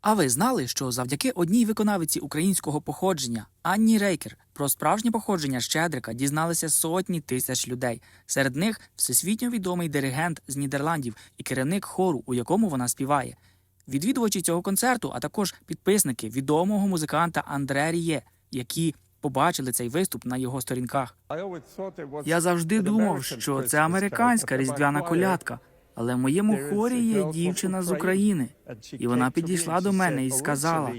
А ви знали, що завдяки одній виконавиці українського походження Анні Рейкер про справжнє походження Щедрика дізналися сотні тисяч людей. Серед них всесвітньо відомий диригент з Нідерландів і керівник хору, у якому вона співає. Відвідувачі цього концерту, а також підписники відомого музиканта Андре Ріє, які побачили цей виступ на його сторінках. Я завжди думав, що це американська різдвяна колядка, але в моєму хорі є дівчина з України, і вона підійшла до мене і сказала: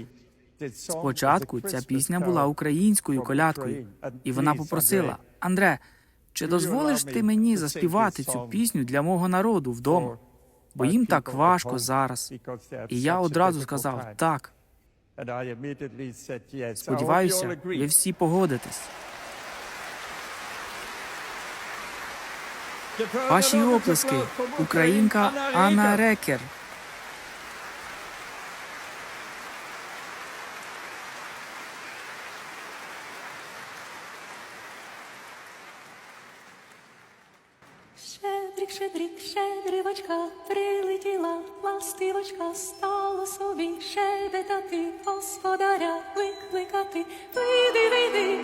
спочатку ця пісня була українською колядкою, і вона попросила: Андре, чи дозволиш ти мені заспівати цю пісню для мого народу вдома? Бо їм так важко зараз. І я одразу сказав так. Сподіваюся, ви всі погодитесь. Ваші оплески, українка Анна Рекер. Щедрик, щедрик, щедрівочка, прилетіла ластивочка, стала собі щебетати, господаря викликати. Вийди, вийди,